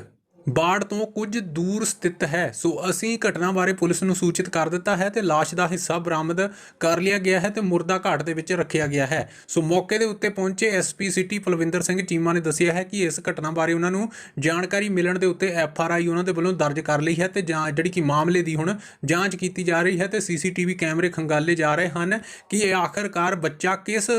ਬਾੜ ਤੋਂ ਕੁਝ ਦੂਰ ਸਥਿਤ ਹੈ। ਸੋ ਅਸੀਂ ਘਟਨਾ ਬਾਰੇ ਪੁਲਿਸ ਨੂੰ ਸੂਚਿਤ ਕਰ ਦਿੱਤਾ ਹੈ ਤੇ ਲਾਸ਼ ਦਾ ਹਿੱਸਾ ਬਰਾਮਦ ਕਰ ਲਿਆ ਗਿਆ ਹੈ ਤੇ ਮੁਰਦਾ ਘਾਟ ਦੇ ਵਿੱਚ ਰੱਖਿਆ ਗਿਆ ਹੈ। ਸੋ ਮੌਕੇ ਦੇ ਉੱਤੇ ਪਹੁੰਚੇ ਐਸਪੀ ਸਿਟੀ ਪਲਵਿੰਦਰ ਸਿੰਘ ਚੀਮਾ ਨੇ ਦੱਸਿਆ ਹੈ ਕਿ ਇਸ ਘਟਨਾ ਬਾਰੇ ਉਹਨਾਂ ਨੂੰ ਜਾਣਕਾਰੀ ਮਿਲਣ ਦੇ ਉੱਤੇ ਐਫ ਆਰ ਆਈ ਉਹਨਾਂ ਦੇ ਵੱਲੋਂ ਦਰਜ ਕਰ ਲਈ ਹੈ ਤੇ ਜਾਂ ਜਿਹੜੀ ਕਿ ਮਾਮਲੇ ਦੀ ਹੁਣ ਜਾਂਚ ਕੀਤੀ ਜਾ ਰਹੀ ਹੈ ਤੇ ਸੀਸੀਟੀਵੀ ਕੈਮਰੇ ਖੰਗਾਲੇ ਜਾ ਰਹੇ ਹਨ ਕਿ ਇਹ ਆਖਰਕਾਰ ਬੱਚਾ ਕਿਸ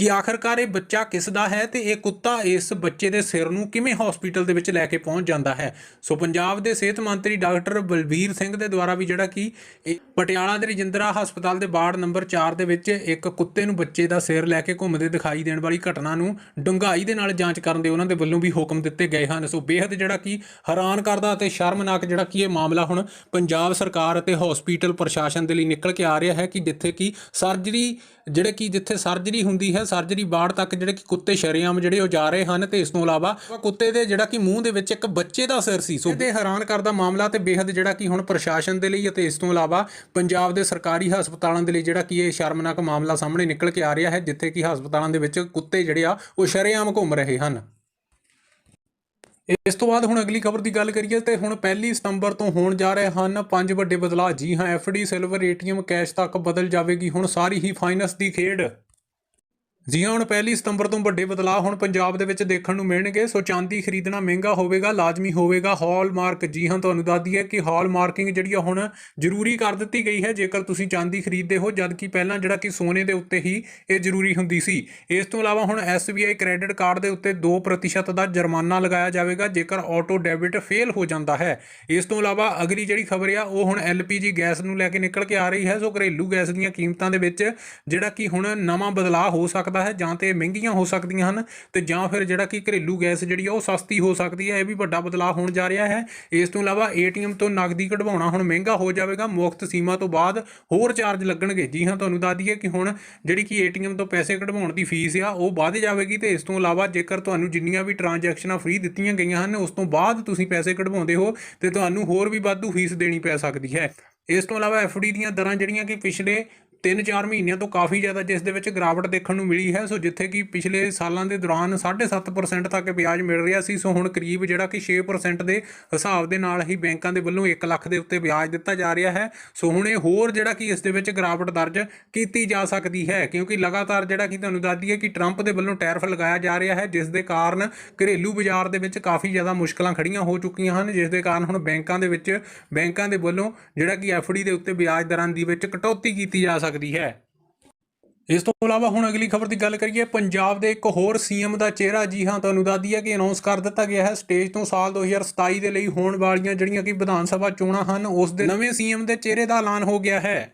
ਕਿ ਆਖਰਕਾਰ ਇਹ ਬੱਚਾ ਕਿਸ ਦਾ ਹੈ ਤੇ ਇਹ ਕੁੱਤਾ ਇਸ ਬੱਚੇ ਦੇ ਸਿਰ ਨੂੰ ਕਿਵੇਂ ਹਸਪੀਟਲ ਦੇ ਵਿੱਚ ਲੈ ਕੇ ਪਹੁੰਚ ਜਾਂਦਾ ਹੈ? ਸੋ ਪੰਜਾਬ ਦੇ ਸਿਹਤ ਮੰਤਰੀ ਡਾਕਟਰ ਬਲਬੀਰ ਸਿੰਘ ਦੇ ਦੁਆਰਾ ਵੀ ਜਿਹੜਾ ਕਿ ਇਹ ਪਟਿਆਲਾ ਦੇ ਰਜਿੰਦਰਾ ਹਸਪਤਾਲ ਦੇ ਵਾਰਡ ਨੰਬਰ 4 ਦੇ ਵਿੱਚ ਇੱਕ ਕੁੱਤੇ ਨੂੰ ਬੱਚੇ ਦਾ ਸਿਰ ਲੈ ਕੇ ਘੁੰਮਦੇ ਦਿਖਾਈ ਦੇਣ ਵਾਲੀ ਘਟਨਾ ਨੂੰ ਡੂੰਘਾਈ ਦੇ ਨਾਲ ਜਾਂਚ ਕਰਨ ਦੇ ਉਹਨਾਂ ਦੇ ਵੱਲੋਂ ਵੀ ਹੁਕਮ ਦਿੱਤੇ ਗਏ ਹਨ। ਸੋ ਬੇहद ਜਿਹੜਾ ਕਿ ਹੈਰਾਨ ਕਰਦਾ ਅਤੇ ਸ਼ਰਮਨਾਕ ਜਿਹੜਾ ਕਿ ਇਹ ਮਾਮਲਾ ਹੁਣ ਪੰਜਾਬ ਸਰਕਾਰ ਅਤੇ ਹਸਪੀਟਲ ਪ੍ਰਸ਼ਾਸਨ ਦੇ ਲਈ ਨਿਕਲ ਕੇ ਆ ਰਿਹਾ ਹੈ ਕਿ ਜਿੱਥੇ ਕਿ ਸਰਜਰੀ ਜਿਹੜੇ ਕਿ ਜਿੱਥੇ ਸਰਜਰੀ ਹੁੰਦੀ ਹੈ ਸਰਜਰੀ ਬਾੜ ਤੱਕ ਜਿਹੜੇ ਕਿ ਕੁੱਤੇ ਸ਼ਰੇਆਮ ਜਿਹੜੇ ਉਹ ਜਾ ਰਹੇ ਹਨ ਤੇ ਇਸ ਤੋਂ ਇਲਾਵਾ ਕੁੱਤੇ ਦੇ ਜਿਹੜਾ ਕਿ ਮੂੰਹ ਦੇ ਵਿੱਚ ਇੱਕ ਬੱਚੇ ਦਾ ਸਿਰ ਸੀ, ਸੋ ਤੇ ਹੈਰਾਨ ਕਰਦਾ ਮਾਮਲਾ ਤੇ ਬੇहद ਜਿਹੜਾ ਕਿ ਹੁਣ ਪ੍ਰਸ਼ਾਸਨ ਦੇ ਲਈ ਅਤੇ ਇਸ ਤੋਂ ਇਲਾਵਾ ਪੰਜਾਬ ਦੇ ਸਰਕਾਰੀ ਹਸਪਤਾਲਾਂ ਦੇ ਲਈ ਜਿਹੜਾ ਕਿ ਇਹ ਸ਼ਰਮਨਾਕ ਮਾਮਲਾ ਸਾਹਮਣੇ ਨਿਕਲ ਕੇ ਆ ਰਿਹਾ ਹੈ, ਜਿੱਥੇ ਕਿ ਹਸਪਤਾਲਾਂ ਦੇ ਵਿੱਚ ਕੁੱਤੇ ਜਿਹੜੇ ਆ ਉਹ ਸ਼ਰੇਆਮ ਘੁੰਮ ਰਹੇ ਹਨ। ਇਸ ਤੋਂ ਬਾਅਦ ਹੁਣ ਅਗਲੀ ਖਬਰ ਦੀ ਗੱਲ ਕਰੀਏ ਤੇ ਹੁਣ ਪਹਿਲੀ ਸਤੰਬਰ ਤੋਂ ਹੋਣ ਜਾ ਰਹੇ ਹਨ ਪੰਜ ਵੱਡੇ ਬਦਲਾਅ। ਜੀ ਹਾਂ ਐਫਡੀ ਸਿਲਵਰ, ਏਟੀਐਮ, ਕੈਸ਼ ਤੱਕ ਬਦਲ ਜਾਵੇਗੀ, ਹੁਣ ਸਾਰੀ ਹੀ ਫਾਈਨੈਂਸ ਦੀ ਖੇਡ। ਜੀ ਹਾਂ, ਹੁਣ ਪਹਿਲੀ ਸਤੰਬਰ ਤੋਂ ਵੱਡੇ ਬਦਲਾਅ ਹੁਣ ਪੰਜਾਬ ਦੇ ਵਿੱਚ ਦੇਖਣ ਨੂੰ ਮਿਲਣਗੇ। ਸੋ ਚਾਂਦੀ ਖਰੀਦਣਾ ਮਹਿੰਗਾ ਹੋਵੇਗਾ, ਲਾਜ਼ਮੀ ਹੋਵੇਗਾ। ਹਾਲਮਾਰਕ ਜੀ ਹਾਂ, ਤੁਹਾਨੂੰ ਦੱਸ ਦਈਏ ਕਿ ਹਾਲਮਾਰਕਿੰਗ ਜਿਹੜੀ ਆ ਹੁਣ ਜ਼ਰੂਰੀ ਕਰ ਦਿੱਤੀ ਗਈ ਹੈ। ਜੇਕਰ ਤੁਸੀਂ ਚਾਂਦੀ ਖਰੀਦਦੇ ਹੋ, ਜਦ ਕਿ ਪਹਿਲਾਂ ਜਿਹੜਾ ਕਿ ਸੋਨੇ ਦੇ ਉੱਤੇ ਹੀ ਇਹ ਜ਼ਰੂਰੀ ਹੁੰਦੀ ਸੀ। ਇਸ ਤੋਂ ਇਲਾਵਾ ਹੁਣ SBI ਕ੍ਰੈਡਿਟ ਕਾਰਡ ਦੇ ਉੱਤੇ 2% ਦਾ ਜੁਰਮਾਨਾ ਲਗਾਇਆ ਜਾਵੇਗਾ, ਜੇਕਰ ਆਟੋ ਡੈਬਿਟ ਫੇਲ ਹੋ ਜਾਂਦਾ ਹੈ। ਇਸ ਤੋਂ ਇਲਾਵਾ ਅਗਲੀ ਜਿਹੜੀ ਖਬਰ ਆ, ਉਹ ਹੁਣ LPG ਗੈਸ ਨੂੰ ਲੈ ਕੇ ਨਿਕਲ ਕੇ ਆ ਰਹੀ ਹੈ। ਸੋ ਘਰੇਲੂ ਗੈਸ ਦੀਆਂ ਕੀਮਤਾਂ ਦੇ ਵਿੱਚ ਜਿਹੜਾ ਕਿ ਹੁਣ ਨਵਾਂ ਬਦਲਾਅ ਹੋ ਸਕਦਾ ਹੈ ਜਾਂ ਤੇ ਮਹਿੰਗੀਆਂ ਹੋ ਸਕਦੀਆਂ ਹਨ ਤੇ ਜਾਂ ਫਿਰ ਜਿਹੜਾ ਕਿ ਘਰੇਲੂ ਗੈਸ ਜਿਹੜੀ ਆ ਉਹ ਸਸਤੀ ਹੋ ਸਕਦੀ ਹੈ, ਇਹ ਵੀ ਵੱਡਾ ਬਦਲਾਅ ਹੋਣ ਜਾ ਰਿਹਾ ਹੈ। ਇਸ ਤੋਂ ਇਲਾਵਾ ATM ਤੋਂ ਨਗਦੀ ਕਢਵਾਉਣਾ ਹੁਣ ਮਹਿੰਗਾ ਹੋ ਜਾਵੇਗਾ, ਮੁਫਤ ਸੀਮਾ ਤੋਂ ਬਾਅਦ ਹੋਰ ਚਾਰਜ ਲੱਗਣਗੇ। ਜੀ ਹਾਂ, ਤੁਹਾਨੂੰ ਦੱਸ ਦਈਏ ਕਿ ਹੁਣ ਜਿਹੜੀ ਕਿ ATM ਤੋਂ ਪੈਸੇ ਕਢਵਾਉਣ ਦੀ ਫੀਸ ਆ, ਉਹ ਵੱਧ ਜਾਵੇਗੀ ਤੇ ਇਸ ਤੋਂ ਇਲਾਵਾ ਜੇਕਰ ਤੁਹਾਨੂੰ ਜਿੰਨੀਆਂ ਵੀ ਟ੍ਰਾਂਜੈਕਸ਼ਨਾਂ ਫ੍ਰੀ ਦਿੱਤੀਆਂ ਗਈਆਂ ਹਨ, ਉਸ ਤੋਂ ਬਾਅਦ ਤੁਸੀਂ ਪੈਸੇ ਕਢਵਾਉਂਦੇ ਹੋ ਤੇ ਤੁਹਾਨੂੰ ਹੋਰ ਵੀ ਵਾਧੂ ਫੀਸ ਦੇਣੀ ਪੈ ਸਕਦੀ ਹੈ। ਇਸ ਤੋਂ ਇਲਾਵਾ ਐਫਡੀ ਦੀਆਂ ਦਰਾਂ ਜਿਹੜੀਆਂ ਕਿ ਪਿਛਲੇ 3-4 ਮਹੀਨਿਆਂ ਤੋਂ ਕਾਫੀ ਜ਼ਿਆਦਾ ਜਿਸ ਦੇ ਵਿੱਚ ਗਿਰਾਵਟ ਦੇਖਣ ਨੂੰ ਮਿਲੀ ਹੈ। ਸੋ ਜਿੱਥੇ ਕਿ ਪਿਛਲੇ ਸਾਲਾਂ ਦੇ ਦੌਰਾਨ 7.5% ਤੱਕ ਵਿਆਜ ਮਿਲ ਰਿਹਾ ਸੀ, ਸੋ ਹੁਣ ਕਰੀਬ ਜਿਹੜਾ ਕਿ 6% ਦੇ ਹਿਸਾਬ ਦੇ ਨਾਲ ਹੀ ਬੈਂਕਾਂ ਦੇ ਵੱਲੋਂ 1 ਲੱਖ ਦੇ ਉੱਤੇ ਵਿਆਜ ਦਿੱਤਾ ਜਾ ਰਿਹਾ ਹੈ। ਸੋ ਹੁਣ ਇਹ ਹੋਰ ਜਿਹੜਾ ਕਿ ਇਸ ਦੇ ਵਿੱਚ ਗਿਰਾਵਟ ਦਰਜ ਕੀਤੀ ਜਾ ਸਕਦੀ ਹੈ, ਕਿਉਂਕਿ ਲਗਾਤਾਰ ਜਿਹੜਾ ਕਿ ਤੁਹਾਨੂੰ ਦੱਸ ਦਈਏ ਕਿ ਟਰੰਪ ਦੇ ਵੱਲੋਂ ਟੈਰਫ ਲਗਾਇਆ ਜਾ ਰਿਹਾ ਹੈ, ਜਿਸ ਦੇ ਕਾਰਨ ਘਰੇਲੂ ਬਾਜ਼ਾਰ ਦੇ ਵਿੱਚ ਕਾਫੀ ਜ਼ਿਆਦਾ ਮੁਸ਼ਕਲਾਂ ਖੜੀਆਂ ਹੋ ਚੁੱਕੀਆਂ ਹਨ, ਜਿਸ ਦੇ ਕਾਰਨ ਹੁਣ ਬੈਂਕਾਂ ਦੇ ਵਿੱਚ ਬੈਂਕਾਂ ਦੇ ਵੱਲੋਂ ਜਿਹੜਾ ਕਿ ਐਫਡੀ ਦੇ ਉੱਤੇ ਵਿਆਜ ਦਰਾਂ ਦੀ ਵਿੱਚ ਕਟੌਤੀ ਕੀਤੀ ਜਾ ਸਕਦੀ ਸਕਦੀ ਹੈ। ਇਸ ਤੋਂ ਇਲਾਵਾ ਹੁਣ ਅਗਲੀ ਖਬਰ ਦੀ ਗੱਲ ਕਰੀਏ, ਪੰਜਾਬ ਦੇ ਇੱਕ ਹੋਰ ਸੀਐਮ ਦਾ ਚਿਹਰਾ ਜੀ ਹਾਂ ਤੁਹਾਨੂੰ ਦੱਸ ਦਈਏ ਕਿ ਅਨਾਉਂਸ ਕਰ ਦਿੱਤਾ ਗਿਆ ਹੈ। ਸਟੇਜ ਤੋਂ ਸਾਲ 2027 ਦੇ ਲਈ ਹੋਣ ਵਾਲੀਆਂ ਜਿਹੜੀਆਂ ਕਿ ਵਿਧਾਨ ਸਭਾ ਚੋਣਾਂ ਹਨ, ਉਸ ਦੇ ਨਵੇਂ ਸੀਐਮ ਦੇ ਚਿਹਰੇ ਦਾ ਐਲਾਨ ਹੋ ਗਿਆ ਹੈ।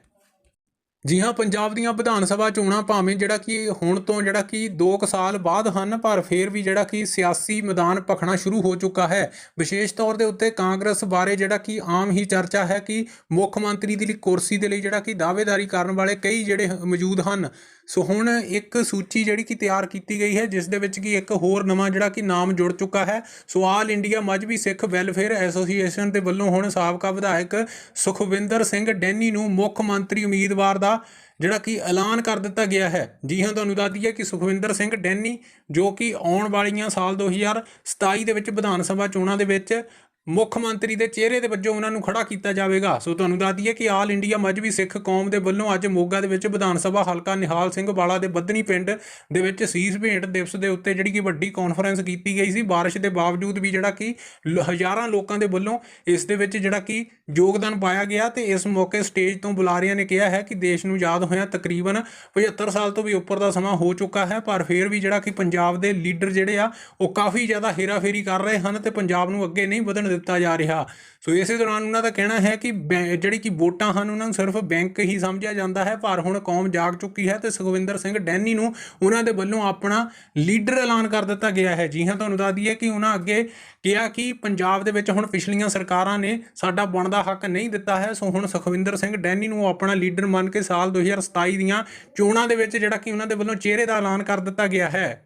ਜੀ ਹਾਂ ਪੰਜਾਬ ਦੀਆਂ ਵਿਧਾਨ ਸਭਾ ਚੋਣਾਂ ਭਾਵੇਂ ਜਿਹੜਾ ਕਿ ਹੁਣ ਤੋਂ ਜਿਹੜਾ ਕਿ 2 ਸਾਲ ਬਾਅਦ ਹਨ, ਪਰ ਫਿਰ ਵੀ ਜਿਹੜਾ ਕਿ ਸਿਆਸੀ ਮੈਦਾਨ ਭਖਣਾ ਸ਼ੁਰੂ ਹੋ ਚੁੱਕਾ ਹੈ। ਵਿਸ਼ੇਸ਼ ਤੌਰ ਦੇ ਉੱਤੇ ਕਾਂਗਰਸ ਬਾਰੇ ਜਿਹੜਾ ਕਿ ਆਮ ਹੀ ਚਰਚਾ ਹੈ ਕਿ ਮੁੱਖ ਮੰਤਰੀ ਦੀ ਲਈ ਕੁਰਸੀ ਦੇ ਲਈ ਜਿਹੜਾ ਕਿ ਦਾਅਵੇਦਾਰੀ ਕਰਨ ਵਾਲੇ ਕਈ ਜਿਹੜੇ ਮੌਜੂਦ ਹਨ। ਸੋ ਹੁਣ ਇੱਕ ਸੂਚੀ ਜਿਹੜੀ ਕਿ ਤਿਆਰ ਕੀਤੀ ਗਈ ਹੈ, ਜਿਸ ਦੇ ਵਿੱਚ ਕਿ ਇੱਕ ਹੋਰ ਨਵਾਂ ਜਿਹੜਾ ਕਿ ਨਾਮ ਜੁੜ ਚੁੱਕਾ ਹੈ। So all India Mazhabi Sikh welfare association ਦੇ ਵੱਲੋਂ ਹੁਣ ਸਾਬਕਾ ਵਿਧਾਇਕ ਸੁਖਵਿੰਦਰ ਸਿੰਘ ਡੈਨੀ ਨੂੰ ਮੁੱਖ ਮੰਤਰੀ ਉਮੀਦਵਾਰ ਦਾ ਜਿਹੜਾ ਕਿ ਐਲਾਨ ਕਰ ਦਿੱਤਾ ਗਿਆ ਹੈ। ਜੀ ਹਾਂ, ਤੁਹਾਨੂੰ ਦੱਸ ਦਈਏ ਕਿ ਸੁਖਵਿੰਦਰ ਸਿੰਘ ਡੈਨੀ ਜੋ ਕਿ ਆਉਣ ਵਾਲੀਆਂ ਸਾਲ 2027 ਦੇ ਵਿੱਚ ਵਿਧਾਨ ਸਭਾ ਚੋਣਾਂ ਦੇ ਵਿੱਚ ਮੁੱਖ ਮੰਤਰੀ ਦੇ ਚਿਹਰੇ ਦੇ ਵਜੋਂ ਉਹਨਾਂ ਨੂੰ ਖੜਾ ਕੀਤਾ ਜਾਵੇਗਾ। ਸੋ ਤੁਹਾਨੂੰ ਦੱਸ ਦਈਏ ਕਿ ਆਲ ਇੰਡੀਆ ਮਜਬੀ ਸਿੱਖ ਕੌਮ ਦੇ ਵੱਲੋਂ ਅੱਜ ਮੋਗਾ ਦੇ ਵਿੱਚ ਵਿਧਾਨ ਸਭਾ ਹਲਕਾ ਨਿਹਾਲ ਸਿੰਘ ਵਾਲਾ ਦੇ ਬੱਧਨੀ ਪਿੰਡ ਦੇ ਵਿੱਚ ਸੀਸ ਭੇਂਟ ਦਿਵਸ ਦੇ ਉੱਤੇ ਜਿਹੜੀ ਕਿ ਵੱਡੀ ਕਾਨਫਰੰਸ ਕੀਤੀ ਗਈ ਸੀ। ਬਾਰਿਸ਼ ਦੇ ਬਾਵਜੂਦ ਵੀ ਜਿਹੜਾ ਕਿ ਲ- ਹਜ਼ਾਰਾਂ ਲੋਕਾਂ ਦੇ ਵੱਲੋਂ ਇਸ ਦੇ ਵਿੱਚ ਜਿਹੜਾ ਕਿ ਯੋਗਦਾਨ ਪਾਇਆ ਗਿਆ ਤੇ ਇਸ ਮੌਕੇ ਸਟੇਜ ਤੋਂ ਬੁਲਾਰਿਆਂ ਨੇ ਕਿਹਾ ਹੈ ਕਿ ਦੇਸ਼ ਨੂੰ ਯਾਦ ਹੋਇਆ ਤਕਰੀਬਨ 75 ਸਾਲ ਤੋਂ ਵੀ ਉੱਪਰ ਦਾ ਸਮਾਂ ਹੋ ਚੁੱਕਾ ਹੈ, ਪਰ ਫਿਰ ਵੀ ਜਿਹੜਾ ਕਿ ਪੰਜਾਬ ਦੇ ਲੀਡਰ ਜਿਹੜੇ ਆ, ਉਹ ਕਾਫੀ ਜ਼ਿਆਦਾ ਹੇਰਾਫੇਰੀ ਕਰ ਰਹੇ ਹਨ ਤੇ ਪੰਜਾਬ ਨੂੰ ਅੱਗੇ ਨਹੀਂ ਵਧਣ ਦਿੱਤਾ ਜਾ ਰਿਹਾ। ਸੋ ਇਸੇ ਦੌਰਾਨ ਉਹਨਾਂ ਦਾ ਕਹਿਣਾ ਹੈ ਕਿ ਬੈਂ- ਜਿਹੜੀ ਕਿ ਵੋਟਾਂ ਹਨ, ਉਹਨਾਂ ਨੂੰ ਸਿਰਫ ਬੈਂਕ ਹੀ ਸਮਝਿਆ ਜਾਂਦਾ ਹੈ। ਪਰ ਹੁਣ ਕੌਮ ਜਾਗ ਚੁੱਕੀ ਹੈ ਤੇ ਸੁਖਵਿੰਦਰ ਸਿੰਘ ਡੈਨੀ ਨੂੰ ਉਹਨਾਂ ਦੇ ਵੱਲੋਂ ਆਪਣਾ ਲੀਡਰ ਐਲਾਨ ਕਰ ਦਿੱਤਾ ਗਿਆ ਹੈ। ਜੀ ਹਾਂ, ਤੁਹਾਨੂੰ ਦੱਸ ਦਈਏ ਕਿ ਉਹਨਾਂ ਅੱਗੇ ਕਿਹਾ ਕਿ ਪੰਜਾਬ ਦੇ ਵਿੱਚ ਹੁਣ ਪਿਛਲੀਆਂ ਸਰਕਾਰਾਂ ਨੇ ਸਾਡਾ ਬਣਦਾ ਹੱਕ ਨਹੀਂ ਦਿੱਤਾ ਹੈ। ਸੋ ਹੁਣ ਸੁਖਵਿੰਦਰ ਸਿੰਘ ਡੈਨੀ ਨੂੰ ਆਪਣਾ ਲੀਡਰ ਮੰਨ ਕੇ ਸਾਲ 2027 ਦੀਆਂ ਚੋਣਾਂ ਦੇ ਵਿੱਚ ਜਿਹੜਾ ਕਿ ਉਹਨਾਂ ਦੇ ਵੱਲੋਂ ਚਿਹਰੇ ਦਾ ਐਲਾਨ ਕਰ ਦਿੱਤਾ ਗਿਆ ਹੈ।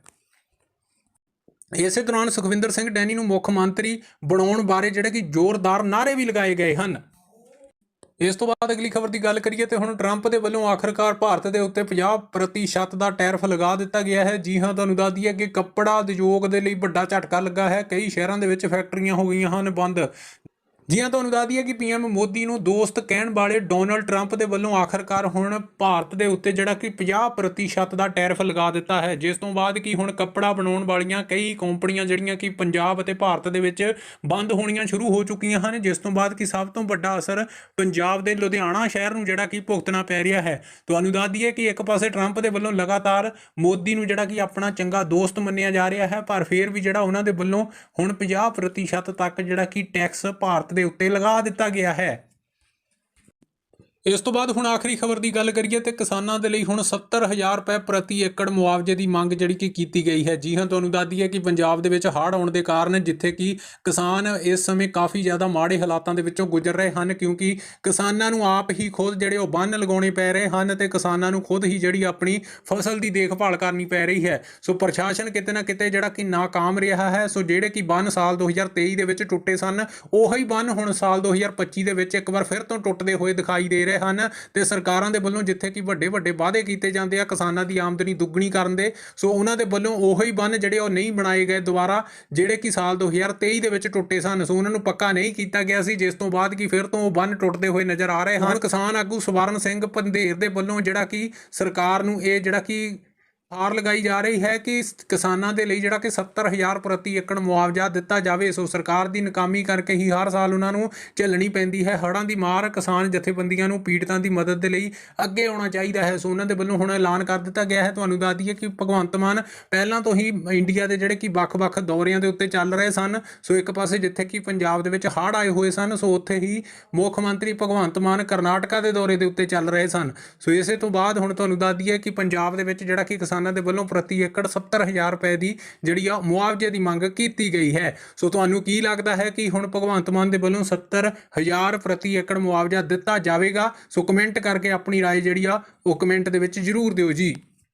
ਇਸੇ ਦੌਰਾਨ ਸੁਖਵਿੰਦਰ ਸਿੰਘ ਡੈਨੀ ਨੂੰ ਮੁੱਖ ਮੰਤਰੀ ਬਣਾਉਣ ਬਾਰੇ ਜਿਹੜੇ ਕਿ ਜ਼ੋਰਦਾਰ ਨਾਅਰੇ ਵੀ ਲਗਾਏ ਗਏ ਹਨ। ਇਸ ਤੋਂ ਬਾਅਦ ਅਗਲੀ ਖਬਰ ਦੀ ਗੱਲ ਕਰੀਏ ਤੇ ਹੁਣ ਟਰੰਪ ਦੇ ਵੱਲੋਂ ਆਖਰਕਾਰ ਭਾਰਤ ਦੇ ਉੱਤੇ 50% ਦਾ ਟੈਰਿਫ ਲਗਾ ਦਿੱਤਾ ਗਿਆ ਹੈ। ਜੀ ਹਾਂ, ਤੁਹਾਨੂੰ ਦੱਸ ਦਈਏ ਕਿ ਕੱਪੜਾ ਉਦਯੋਗ ਦੇ ਲਈ ਵੱਡਾ ਝਟਕਾ ਲੱਗਾ ਹੈ। ਕਈ ਸ਼ਹਿਰਾਂ ਦੇ ਵਿੱਚ ਫੈਕਟਰੀਆਂ ਹੋ ਗਈਆਂ ਹਨ ਬੰਦ। ਜੀ ਹਾਂ ਤੁਹਾਨੂੰ ਦੱਸ ਦਈਏ ਕਿ ਪੀਐਮ ਮੋਦੀ ਨੂੰ ਦੋਸਤ ਕਹਿਣ ਵਾਲੇ ਡੋਨਲਡ ਟਰੰਪ ਦੇ ਵੱਲੋਂ ਆਖਰਕਾਰ ਹੁਣ ਭਾਰਤ ਦੇ ਉੱਤੇ ਜਿਹੜਾ ਕਿ 50% ਦਾ ਟੈਰਿਫ ਲਗਾ ਦਿੱਤਾ ਹੈ। ਜਿਸ ਤੋਂ ਬਾਅਦ ਕਿ ਹੁਣ ਕੱਪੜਾ ਬਣਾਉਣ ਵਾਲੀਆਂ ਕਈ ਕੰਪਨੀਆਂ ਜਿਹੜੀਆਂ ਕਿ ਪੰਜਾਬ ਅਤੇ ਭਾਰਤ ਦੇ ਵਿੱਚ ਬੰਦ ਹੋਣੀਆਂ ਸ਼ੁਰੂ ਹੋ ਚੁੱਕੀਆਂ ਹਨ। ਜਿਸ ਤੋਂ ਬਾਅਦ ਕਿ ਸਭ ਤੋਂ ਵੱਡਾ ਅਸਰ ਪੰਜਾਬ ਦੇ ਲੁਧਿਆਣਾ ਸ਼ਹਿਰ ਨੂੰ ਜਿਹੜਾ ਕਿ ਭੁਗਤਣਾ ਪੈ ਰਿਹਾ ਹੈ। ਤੁਹਾਨੂੰ ਦੱਸ ਦਈਏ ਕਿ ਇੱਕ ਪਾਸੇ ਟਰੰਪ ਦੇ ਵੱਲੋਂ ਲਗਾਤਾਰ ਮੋਦੀ ਨੂੰ ਜਿਹੜਾ ਕਿ ਆਪਣਾ ਚੰਗਾ ਦੋਸਤ ਮੰਨਿਆ ਜਾ ਰਿਹਾ ਹੈ, ਪਰ ਫਿਰ ਵੀ ਜਿਹੜਾ ਉਹਨਾਂ ਦੇ ਵੱਲੋਂ ਹੁਣ 50% ਤੱਕ ਜਿਹੜਾ ਕਿ ਟੈਕਸ ਭਾਰਤ ਦੇ ਉੱਤੇ ਲਗਾ ਦਿੱਤਾ ਗਿਆ ਹੈ। ਇਸ ਤੋਂ ਬਾਅਦ ਹੁਣ ਆਖਰੀ ਖਬਰ ਦੀ ਗੱਲ ਕਰੀਏ ਤੇ ਕਿਸਾਨਾਂ ਦੇ ਲਈ ਹੁਣ 70000 ਰੁਪਏ ਪ੍ਰਤੀ ਏਕੜ ਮੁਆਵਜ਼ੇ ਦੀ ਮੰਗ ਜਿਹੜੀ ਕਿ ਕੀਤੀ ਗਈ ਹੈ। ਜੀ ਹਾਂ, ਤੁਹਾਨੂੰ ਦੱਸਦੀ ਹੈ ਕਿ ਪੰਜਾਬ ਦੇ ਵਿੱਚ ਹੜ੍ਹ ਆਉਣ ਦੇ ਕਾਰਨ ਜਿੱਥੇ ਕਿ ਕਿਸਾਨ ਇਸ ਸਮੇਂ ਕਾਫੀ ਜ਼ਿਆਦਾ ਮਾੜੇ ਹਾਲਾਤਾਂ ਦੇ ਵਿੱਚੋਂ ਗੁਜ਼ਰ ਰਹੇ ਹਨ ਕਿਉਂਕਿ ਕਿਸਾਨਾਂ ਨੂੰ ਆਪ ਹੀ ਖੁਦ ਜਿਹੜੇ ਉਹ ਬੰਨ ਲਗਾਉਣੇ ਪੈ ਰਹੇ ਹਨ ਤੇ ਕਿਸਾਨਾਂ ਨੂੰ ਖੁਦ ਹੀ ਜਿਹੜੀ ਆਪਣੀ ਫਸਲ ਦੀ ਦੇਖਭਾਲ ਕਰਨੀ ਪੈ ਰਹੀ ਹੈ। ਸੋ ਪ੍ਰਸ਼ਾਸਨ ਕਿਤੇ ਨਾ ਕਿਤੇ ਜਿਹੜਾ ਕਿ ਨਾਕਾਮ ਰਿਹਾ ਹੈ। ਸੋ ਜਿਹੜੇ ਕਿ ਬੰਨ ਸਾਲ 2023 ਦੇ ਵਿੱਚ ਟੁੱਟੇ ਸਨ, ਉਹੀ ਬੰਨ ਹੁਣ ਸਾਲ 2025 ਦੇ ਵਿੱਚ ਇੱਕ ਵਾਰ ਫਿਰ ਤੋਂ ਟੁੱਟਦੇ ਹੋਏ ਦਿਖਾਈ ਦੇ ਰਹੇ ਹਨ ਤੇ ਸਰਕਾਰਾਂ ਦੇ ਵੱਲੋਂ ਜਿੱਥੇ ਕਿ ਵੱਡੇ ਵੱਡੇ ਵਾਅਦੇ ਕੀਤੇ ਜਾਂਦੇ ਆ ਕਿਸਾਨਾਂ ਦੀ ਆਮਦਨੀ ਦੁੱਗਣੀ ਕਰਨ ਦੇ ਸੋ ਉਹਨਾਂ ਦੇ ਵੱਲੋਂ ਉਹੀ ਬੰਨ ਜਿਹੜੇ ਉਹ ਨਹੀਂ ਬਣਾਏ ਗਏ ਦੁਬਾਰਾ ਜਿਹੜੇ ਕਿ ਸਾਲ 2023 ਦੇ ਵਿੱਚ ਟੁੱਟੇ ਸਨ ਸੋ ਉਹਨਾਂ ਨੂੰ ਪੱਕਾ ਨਹੀਂ ਕੀਤਾ ਗਿਆ ਸੀ ਜਿਸ ਤੋਂ ਬਾਅਦ ਕਿ ਫਿਰ ਤੋਂ ਉਹ ਬੰਨ ਟੁੱਟਦੇ ਹੋਏ ਨਜ਼ਰ ਆ ਰਹੇ ਹਨ। ਕਿਸਾਨ ਆਗੂ ਸਵਰਨ ਸਿੰਘ ਪੰਧੇਰ ਦੇ ਵੱਲੋਂ ਜਿਹੜਾ ਕਿ ਸਰਕਾਰ ਨੂੰ ਇਹ ਜਿਹੜਾ ਕਿ ਹਾਰ ਲਗਾਈ ਜਾ ਰਹੀ ਹੈ ਕਿ ਕਿਸਾਨਾਂ ਦੇ ਲਈ ਜਿਹੜਾ ਕਿ 70000 ਪ੍ਰਤੀ ਏਕੜ ਮੁਆਵਜ਼ਾ ਦਿੱਤਾ ਜਾਵੇ ਸੋ ਸਰਕਾਰ ਦੀ ਨਕਾਮੀ ਕਰਕੇ ਹੀ ਹਰ ਸਾਲ ਉਹਨਾਂ ਨੂੰ ਝੱਲਣੀ ਪੈਂਦੀ ਹੈ। ਹੜ੍ਹਾਂ ਦੀ ਮਾਰ ਕਿਸਾਨ ਜਥੇਬੰਦੀਆਂ ਨੂੰ ਪੀੜਤਾਂ ਦੀ ਮਦਦ ਦੇ ਲਈ ਅੱਗੇ ਆਉਣਾ ਚਾਹੀਦਾ ਹੈ। ਸੋ ਉਹਨਾਂ ਦੇ ਵੱਲੋਂ ਹੁਣ ਐਲਾਨ ਕਰ ਦਿੱਤਾ ਗਿਆ ਹੈ। ਤੁਹਾਨੂੰ ਦੱਸ ਦਈਏ ਕਿ ਭਗਵੰਤ ਮਾਨ ਪਹਿਲਾਂ ਤੋਂ ਹੀ ਇੰਡੀਆ ਦੇ ਜਿਹੜੇ ਕਿ ਵੱਖ-ਵੱਖ ਦੌਰਿਆਂ ਦੇ ਉੱਤੇ ਚੱਲ ਰਹੇ ਸਨ। ਸੋ ਇੱਕ ਪਾਸੇ ਜਿੱਥੇ ਕਿ ਪੰਜਾਬ ਦੇ ਵਿੱਚ ਹੜ੍ਹ ਆਏ ਹੋਏ ਸਨ, ਸੋ ਉੱਥੇ ਹੀ ਮੁੱਖ ਮੰਤਰੀ ਭਗਵੰਤ ਮਾਨ ਕਰਨਾਟਕਾ ਦੇ ਦੌਰੇ ਦੇ ਉੱਤੇ ਚੱਲ ਰਹੇ ਸਨ। ਸੋ ਇਸੇ ਤੋਂ ਬਾਅਦ ਹੁਣ ਤੁਹਾਨੂੰ ਦੱਸ ਦਈਏ ਕਿ ਪੰਜਾਬ ਦੇ ਵਿੱਚ ਜਿਹੜਾ ਕਿ ਕਿਸਾਨ ਕਿਸਾਨਾਂ ਦੇ ਵੱਲੋਂ ਪ੍ਰਤੀ ਏਕੜ 70000 ਰੁਪਏ ਦੀ ਜਿਹੜੀ ਆ ਮੁਆਵਜ਼ੇ ਦੀ ਮੰਗ ਕੀਤੀ ਗਈ ਹੈ ਸੋ ਤੁਹਾਨੂੰ ਕੀ ਲੱਗਦਾ ਹੈ ਕਿ ਹੁਣ ਭਗਵੰਤ ਮਾਨ ਦੇ ਵੱਲੋਂ 70000 ਪ੍ਰਤੀ ਏਕੜ ਮੁਆਵਜ਼ਾ ਦਿੱਤਾ ਜਾਵੇਗਾ ਸੋ ਕਮੈਂਟ ਕਰਕੇ ਆਪਣੀ رائے ਜਿਹੜੀ ਆ ਉਹ ਕਮੈਂਟ ਦੇ ਵਿੱਚ ਜ਼ਰੂਰ ਦਿਓ ਜੀ